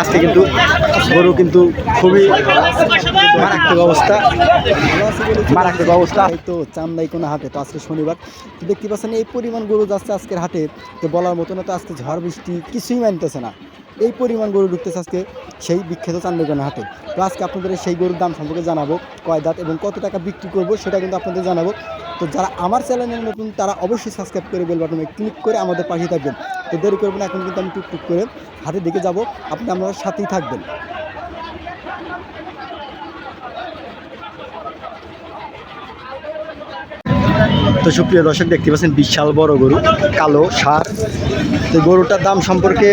আজকে কিন্তু গরু কিন্তু খুবই মারাত্মক অবস্থা। মারাত্মক অবস্থা। এই তো চান্দাই কোনো হাটে, তো আজকে শনিবার। তো দেখতে পাচ্ছেন, এই পরিমাণ গরু যাচ্ছে আজকের হাটে। তো বলার মতো না তো আজকে ঝড় বৃষ্টি কিছুই মানতেছে না। এই পরিমাণ গরু ঢুকতেছে আজকে সেই বিখ্যাত চান্দাইকোনা হাটে। তো আজকে আপনাদের সেই গরুর দাম সম্পর্কে জানাব, কয় দাঁত এবং কত টাকা বিক্রি করব সেটা কিন্তু আপনাদের জানাব। তো যারা আমার চ্যানেলের নতুন, তারা অবশ্যই সাবস্ক্রাইব করে বেল বাটনে ক্লিক করে আমাদের পাশে থাকবেন। তো দেরি করবেন এখন কিন্তু আমি টুকটুক করে হাতে দিকে যাব। আপনি আমার সাথেই থাকবেন। তো সুপ্রিয় দর্শক দেখতে পাচ্ছেন বিশাল বড় গরু কালো সার। তো গরুটার দাম সম্পর্কে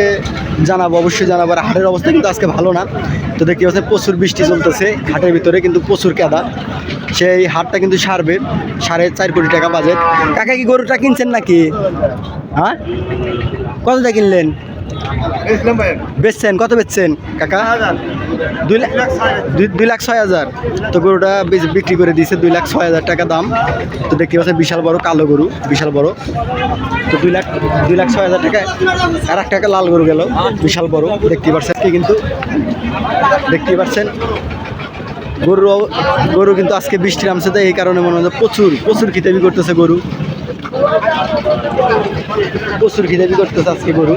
জানাব অবশ্যই জানাব। আর হাটের অবস্থা কিন্তু আজকে ভালো না। তো দেখতে পাচ্ছেন প্রচুর বৃষ্টি চলতেছে হাটের ভিতরে কিন্তু প্রচুর কেদা। সেই হাটটা কিন্তু সারবে সাড়ে চার কোটি টাকা বাজেট। কাকা কি গরুটা কিনছেন নাকি? হ্যাঁ? কতটা কিনলেন? বেচছেন? কত বেচছেন? কাকা? দুই লাখ ছয় হাজার। তো গরুটা বিক্রি করে দিয়েছে, দুই লাখ ছয় হাজার টাকা দাম। তো দেখতে পাচ্ছেন বিশাল বড় কালো গরু, বিশাল বড়। তো দুই লাখ দুই লাখ ছয় হাজার টাকা আর এক টাকা লাল গরু গেল, বিশাল বড়। দেখতে পাচ্ছেন আজকে কিন্তু দেখতে পাচ্ছেন গরু গরু কিন্তু আজকে বৃষ্টি নামছে তো এই কারণে মনে হয় প্রচুর প্রচুর খিতাবি করতেছে গরু। প্রচুর খিতাবি করতেছে আজকে গরু।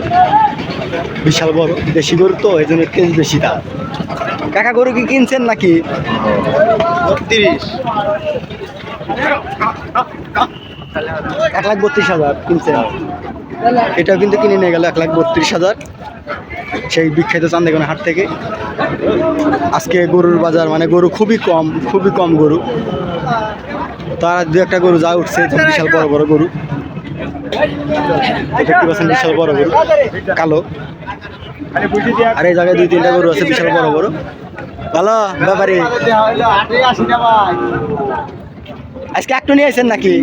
বিশাল বড় দেশি গরু তো এই জন্য তেজ বেশি দাম। কাকা গরু কি কিনছেন নাকি? তিরিশ এক লাখ বত্রিশ হাজার কিনছেন। এটাও কিন্তু কিনে নিয়ে গেল এক লাখ বত্রিশ হাজার। সেই বিখ্যাত চান্দেগোনা হাট থেকে। আজকে গরুর বাজার মানে গরু খুবই কম খুবই কম গরু। তার দু একটা গরু যা উঠছে বিশাল বড় বড় গরু। দেখতে পাচ্ছেন বিশাল বড় গরু। কালো। আর জায়গায় দুই তিনটা গরু আছে, বিশাল বড় বড় ভালো, ব্যাপারে। আজকে একটু নিয়ে আসছেন নাকি?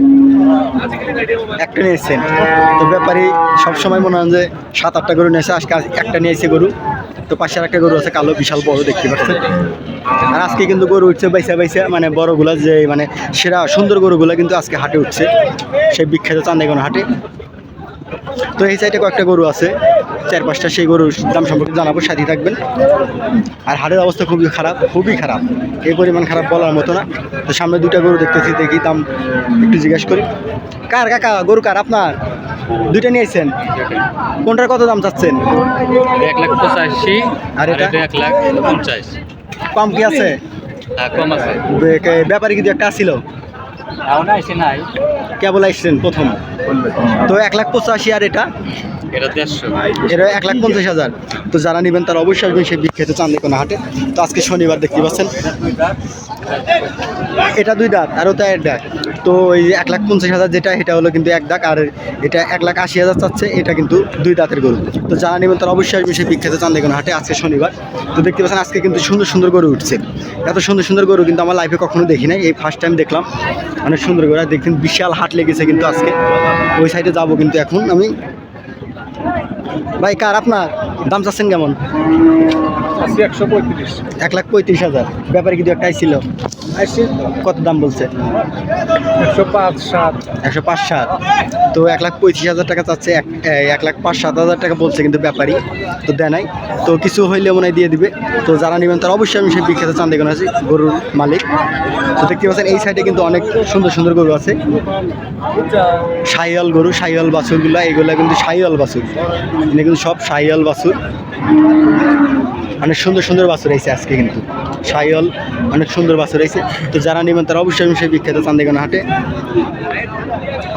একটা নিয়ে এসছেন তো ব্যাপারী সবসময় মনে হয় যে সাত আটটা গরু নিয়েছে, আজকে একটা নিয়ে এসে গরু। তো পাশে একটা গরু আছে, কালো, বিশাল, বড়, দেখতে পাচ্ছেন। আর আজকে কিন্তু গরু উঠছে, বাইসা বাইসা মানে বড়গুলা যে মানে সেরা, সুন্দর গরুগুলা কিন্তু আজকে হাটে উঠছে। সেই বিখ্যাত চান্দাইগোনা হাটে। তো এই সাইডে কয়েকটা গরু আছে। চার পাঁচটা সেই গরুর দাম সম্পর্কে জানাব সাথে থাকবেন। আর হাটের অবস্থা খুবই খারাপ খুবই খারাপ। এই পরিমাণ খারাপ বলার মতো না। তো সামনে দুইটা গরু দেখতেছি দেখি দাম একটু জিজ্ঞেস করি। কার কাকা গরু কার আপনার? দুইটা নিয়েছেন। কোনটার কত দাম চাচ্ছেন? এক লাখ পঁচাশি আর এটা? এক লাখ পঞ্চাশ। কম কি আছে? হ্যাঁ কম আছে। ব্যাপারে কিন্তু একটা আসছিল কেবল আসছেন প্রথম। তো এক লাখ পঁচাশি আর এটা? এটা দেড়শো। এটা এক লাখ পঞ্চাশ হাজার। তো যারা নেবেন তারা অবশ্যই আসবেন, সেই বিখ্যাত চান্দিকোনা হাটে। তো আজকে শনিবার দেখতে পাচ্ছেন। এটা দুই দাঁত আর ওটা এক ডাক তো এই এক লাখ পঞ্চাশ হাজার যেটা এটা হলো কিন্তু এক দাগ আর এটা এক লাখ আশি হাজার চাচ্ছে, এটা কিন্তু দুই দাঁতের গরু। তো যারা নেবেন তারা অবশ্যই আসবেন, সেই বিখ্যাত চান্দিকোনা হাটে আজকে শনিবার। তো দেখতে পাচ্ছেন, আজকে কিন্তু সুন্দর সুন্দর গরু উঠছে। এত সুন্দর সুন্দর গরু কিন্তু আমার লাইফে কখনো দেখি নাই। এই ফার্স্ট টাইম দেখলাম। অনেক সুন্দর গরু। দেখছেন, বিশাল হাট লেগেছে কিন্তু আজকে। ওই সাইডে যাব কিন্তু এখন আমি। ভাই কার আপনার? দাম চাচ্ছেন কেমন? একশো পঁয়ত্রিশ। এক লাখ পঁয়ত্রিশ হাজার। ব্যাপারে কিন্তু একটা ছিল কত দাম বলছে? একশো পাঁচ সাত। একশো পাঁচ সাত। তো এক লাখ পঁয়ত্রিশ হাজার টাকা চাচ্ছে এক এক লাখ পাঁচ সাত হাজার টাকা বলছে কিন্তু ব্যাপারী। তো দেয় নাই। তো কিছু হইলে মনে হয় দিয়ে দিবে। তো যারা নেবেন তারা অবশ্যই আমি সেই বিখ্যাত চান্দিগণ আছি গরুর মালিক। তো দেখতে পাচ্ছেন এই সাইডে কিন্তু অনেক সুন্দর সুন্দর গরু আছে। সাইয়াল গরু সাইয়াল বাছুরগুলো এগুলো কিন্তু সাইয়াল বাছুর। এগুলো কিন্তু সব সাইয়াল বাছুর। অনেক সুন্দর সুন্দর বাছুর রয়েছে আজকে কিন্তু। সাইয়াল অনেক সুন্দর বাছুর রয়েছে তো যারা নেবেন তারা অবশ্যই সেই বিখ্যাত চান্দিগণ হাটে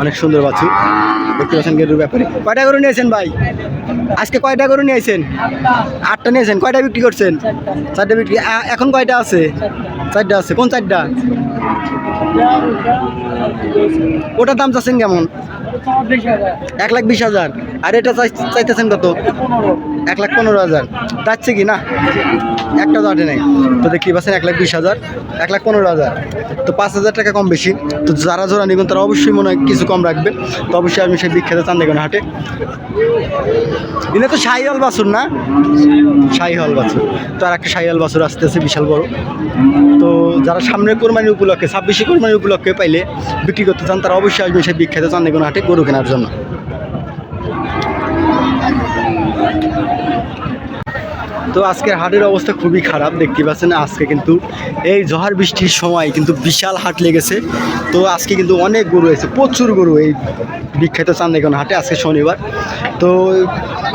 অনেক সুন্দর বাছুর। দেখতে পাচ্ছেন গরুর ব্যাপারে। কয়টা গরু নিয়েছেন ভাই? আজকে কয়টা গরু নিয়েছেন? আটটা নিয়েছেন। কয়টা বিক্রি করছেন? চারটা বিক্রি। এখন কয়টা আছে? চারটা আছে। কোন চারটা? ওটার দাম চাচ্ছেন কেমন? এক লাখ বিশ হাজার। আর এটা চাই- চাইতেছেন কত? এক লাখ পনেরো হাজার। যাচ্ছে কি না? একটা তো আটে নেই। তো দেখতে পাচ্ছেন এক লাখ বিশ হাজার, এক লাখ পনেরো হাজার। তো পাঁচ হাজার টাকা কম বেশি। তো যারা জোড়া নেবেন, তারা অবশ্যই মনে হয় কিছু কম রাখবে তো অবশ্যই আমি সেই বিখ্যাত চান্দিগণ হাটে। এনে তো সাইহল বাছুর না? সাইহল বাছুর। তো আর একটা সাইহল বাছুর আসতেছে, বিশাল বড়। তো যারা সামনের কোরবানি উপলক্ষে, ছাব্বিশে কোরবানি উপলক্ষে পাইলে বিক্রি করতে চান, তারা অবশ্যই আসবেন সেই বিখ্যাত চান্দিগণ হাটে। গরু কেনার জন্য। তো আজকের হাটের অবস্থা খুবই খারাপ, দেখতে পাচ্ছেন আজকে কিন্তু এই ঝড় বৃষ্টির সময় কিন্তু বিশাল হাট লেগেছে। তো আজকে কিন্তু অনেক গরু হয়েছে প্রচুর গরু এই বিখ্যাত চান্দিগঞ্জ হাটে আজকে শনিবার। তো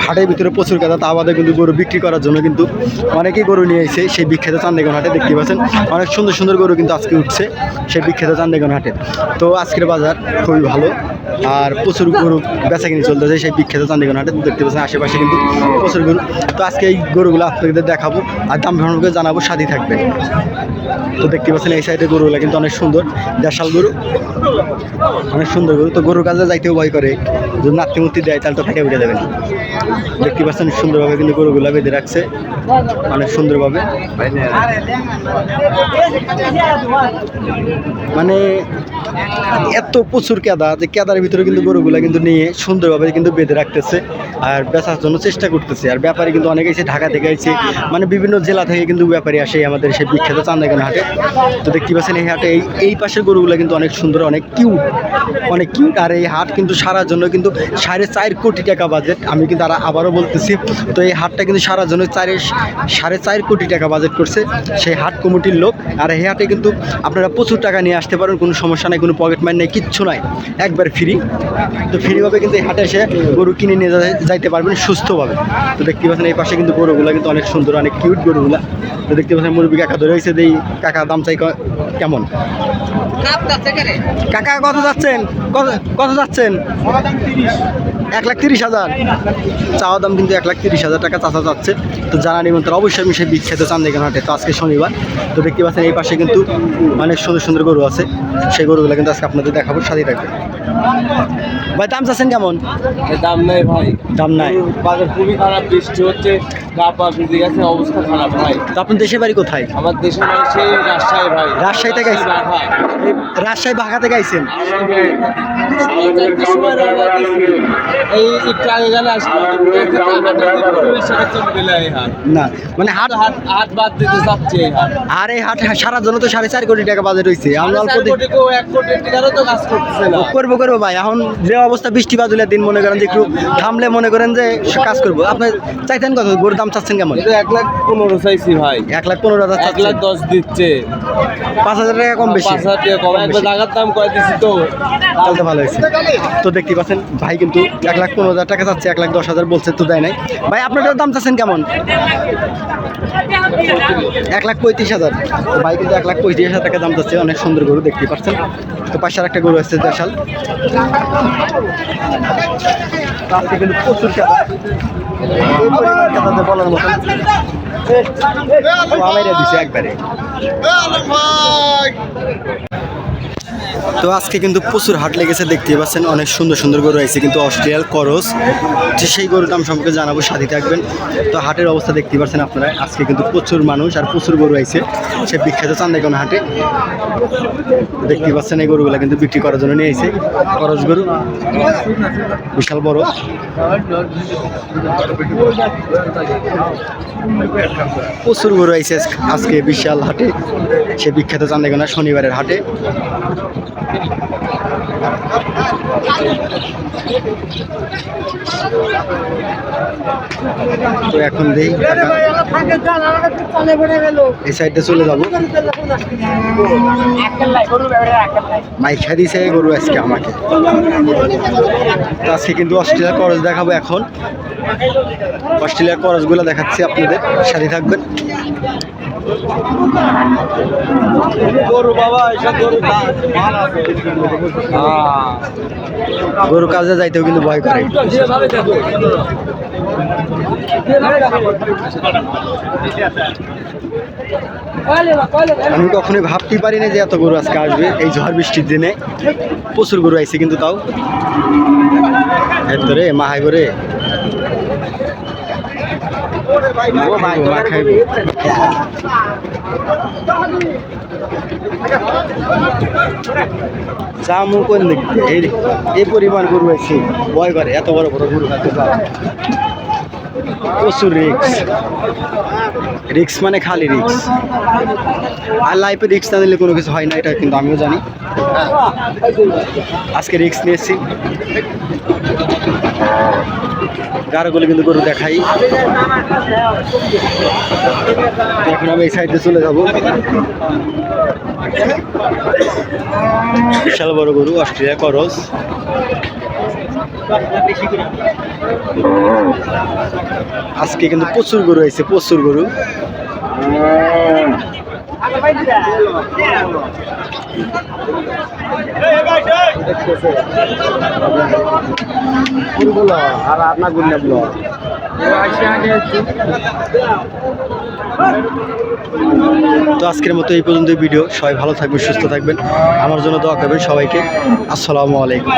হাটের ভিতরে প্রচুর কাদা তা বাদে কিন্তু গরু বিক্রি করার জন্য কিন্তু অনেকেই গরু নিয়ে এসে সেই বিখ্যাত চান্দিগঞ্জ হাটে দেখতে পাচ্ছেন। অনেক সুন্দর সুন্দর গরু কিন্তু আজকে উঠছে সেই বিখ্যাত চান্দিগঞ্জ হাটে। তো আজকের বাজার খুবই ভালো। আর প্রচুর গরু বেচা কিনে চলতেছে, সেই বিখ্যাত চান্দিগঞ্জ হাটে দেখতে পাচ্ছেন আশেপাশে কিন্তু প্রচুর গরু। তো আজকে এই গরুগুলো আপনাদের দেখাবো আর দাম ভ্রমণকে জানাব সাথী থাকবে। তো দেখতে পাচ্ছেন এই সাইডে গরুগুলো কিন্তু অনেক সুন্দর, দেশাল গরু, অনেক সুন্দর গরু। তো গরুর কাজে যাইতেও ভয় করে, যদি নাতি মুতি দেয় তাহলে তো ফেটে উঠে যাবে না। দেখতে পাচ্ছেন সুন্দরভাবে কিন্তু গরুগুলো বেঁধে রাখছে, অনেক সুন্দরভাবে। মানে এত প্রচুর কেদা, যে কেদার ভিতরে কিন্তু গরুগুলা কিন্তু নিয়ে সুন্দরভাবে কিন্তু বেঁধে রাখতেছে আর বেচার জন্য চেষ্টা করতেছে। আর ব্যাপারী কিন্তু অনেকে এসে ঢাকা থেকে এসে মানে বিভিন্ন জেলা থেকে কিন্তু ব্যাপারী আসে আমাদের সেই বিখ্যাত চান্দাগান হাটে। তো দেখতে পাচ্ছেন এই হাটে এই এই পাশের গরুগুলো কিন্তু অনেক সুন্দর, অনেক কিউট অনেক কিউট আর এই হাট কিন্তু সারার জন্য কিন্তু সাড়ে চার কোটি টাকা বাজেট আমি কিন্তু আর আবারও বলতেছি, তো এই হাটটা কিন্তু সারার জন্য চারে, সাড়ে চার কোটি টাকা বাজেট করছে সেই হাট কমিটির লোক। আর এই হাটে কিন্তু আপনারা প্রচুর টাকা নিয়ে আসতে পারেন, কোনো সমস্যা নাই, কোনো পকেট মার নেই, কিচ্ছু নাই। একবার ফ্রি। তো ফ্রিভাবে কিন্তু এই হাটে এসে গরু কিনে নিয়ে যাইতে পারবেন সুস্থভাবে। তো দেখতে পাচ্ছেন এই পাশে কিন্তু গরুগুলো কিন্তু অনেক সুন্দর অনেক কিউট গরুগুলা। তো দেখতে পাচ্ছেন মুরব্বী কাকা ধরে হয়েছে এই কাকা দাম চাই কেমন? কাকা কত যাচ্ছেন? কত কত যাচ্ছেন? এক লাখ তিরিশ হাজার। চাওয়া দাম কিন্তু এক লাখ তিরিশ হাজার টাকা চাচা যাচ্ছে। তো জানা নেবেন তার অবশ্যই আমি সেই বিখ্যাত চান্দিগান হাটে। তো আজকে শনিবার। তো দেখতে পাচ্ছেন এই পাশে কিন্তু অনেক সুন্দর সুন্দর গরু আছে। সেই গরুগুলো কিন্তু আজকে আপনাদের দেখাবো সাথে থাকবে ভাই দাম চাচ্ছেন কেমন? দাম নেই ভাই। দাম নাই। বাজার খুবই খারাপ বৃষ্টি হচ্ছে গা পা ভিজে গেছে অবস্থা খারাপ ভাই। তো আপনার দেশের বাড়ি কোথায়? আমার দেশের মানে সেই রাজশাহী ভাই। রাজশাহী থেকে আইছেন? রাজশাহী বাঘা থেকে আইছেন এই একটু আগে গেলে না মানে হাট হাত হাত বাদ দিতে চাচ্ছে আর এই হাট সারার জন্য তো সাড়ে চার কোটি টাকা বাজেট হয়েছে আমরা অল্প করব করব। ভাই এখন যে অবস্থা বৃষ্টি বাদলের দিন মনে করেন যে একটু থামলে মনে করেন যে কাজ করব। আপনার চাইতেন কত? গরুর দাম চাচ্ছেন কেমন? এক লাখ পনেরো চাইছি ভাই। এক লাখ পনেরো হাজার এক লাখ দশ দিচ্ছে। পাঁচ হাজার টাকা কম বেশি। পাঁচ হাজার টাকা কম। একবার টাকার দাম করে দিছি তো? চলতে ভালো হয়েছে। তো দেখতে পাচ্ছেন ভাই কিন্তু এক লাখ পনেরো হাজার টাকা চাচ্ছে এক লাখ দশ হাজার বলছে তো দেয় নাই। ভাই আপনার দাম চাচ্ছেন কেমন? এক লাখ পঁয়ত্রিশ হাজার। ভাই কিন্তু এক লাখ পঁয়ত্রিশ হাজার টাকা দাম চাচ্ছে অনেক সুন্দর গরু দেখতে পাচ্ছেন। তো পাশে একটা গরু আছে দেশাল। তো আজকে কিন্তু প্রচুর খেলা এই পরিমাণ বলার মতো দিছে একবারে তো আজকে কিন্তু প্রচুর হাট লেগেছে দেখতে পাচ্ছেন, অনেক সুন্দর সুন্দর গরু আছে কিন্তু অস্ট্রেলিয়ার করস, যে সেই গরুর দাম সম্পর্কে জানাব, সাথে থাকবেন। তো হাটের অবস্থা দেখতে পাচ্ছেন আপনারা, আজকে কিন্তু প্রচুর মানুষ আর প্রচুর গরু আইছে সে বিখ্যাত চান্দাইগন হাটে। দেখতে পাচ্ছেন, এই গরুগুলো কিন্তু বিক্রি করার জন্য নিয়ে আইছে করস গরু, বিশাল বড়। প্রচুর গরু আইছে আজকে বিশাল হাটে, সে বিখ্যাত চান্দাইগনা শনিবারের হাটে। তো এখন দেই। এই সাইডে চলে যাব। মাইখা দিছে গরু আজকে আমাকে। আজকে কিন্তু অস্ট্রেলিয়ার করজ দেখাবো এখন। অস্ট্রেলিয়ার করজগুলো দেখাচ্ছি আপনাদের। সাথে থাকবেন। গরু বাবা, এসব গরু গরু কাজে যাইতেও কিন্তু ভয় করে। আমি কখনোই ভাবতেই পারি না যে এত গরু আজকে আসবে এই ঝড় বৃষ্টির দিনে। প্রচুর গরু আইছে কিন্তু তাও। এরপরে মাহাই করে জামু কোন দিক? এই এই পরিমাণ গরু আছে। ভয় করে এত বড় বড় গরু আছে প্রচুর রিক্স রিক্স মানে খালি রিক্স আর লাইফে রিক্স না নিলে কোনো কিছু হয় না, এটা কিন্তু আমিও জানি। আজকে রিক্স নিয়েছি গাড়োগুলো কিন্তু গরু দেখাই। এখন আমি এই সাইডে চলে যাব। বিশাল বড় গরু অস্ট্রেলিয়া করস। আজকে কিন্তু প্রচুর গরু হয়েছে প্রচুর গরু। আর তো আজকের মতো এই পর্যন্ত ভিডিও সবাই ভালো থাকবেন, সুস্থ থাকবেন। আমার জন্য দোয়া করবেন সবাইকে। আসসালামু আলাইকুম।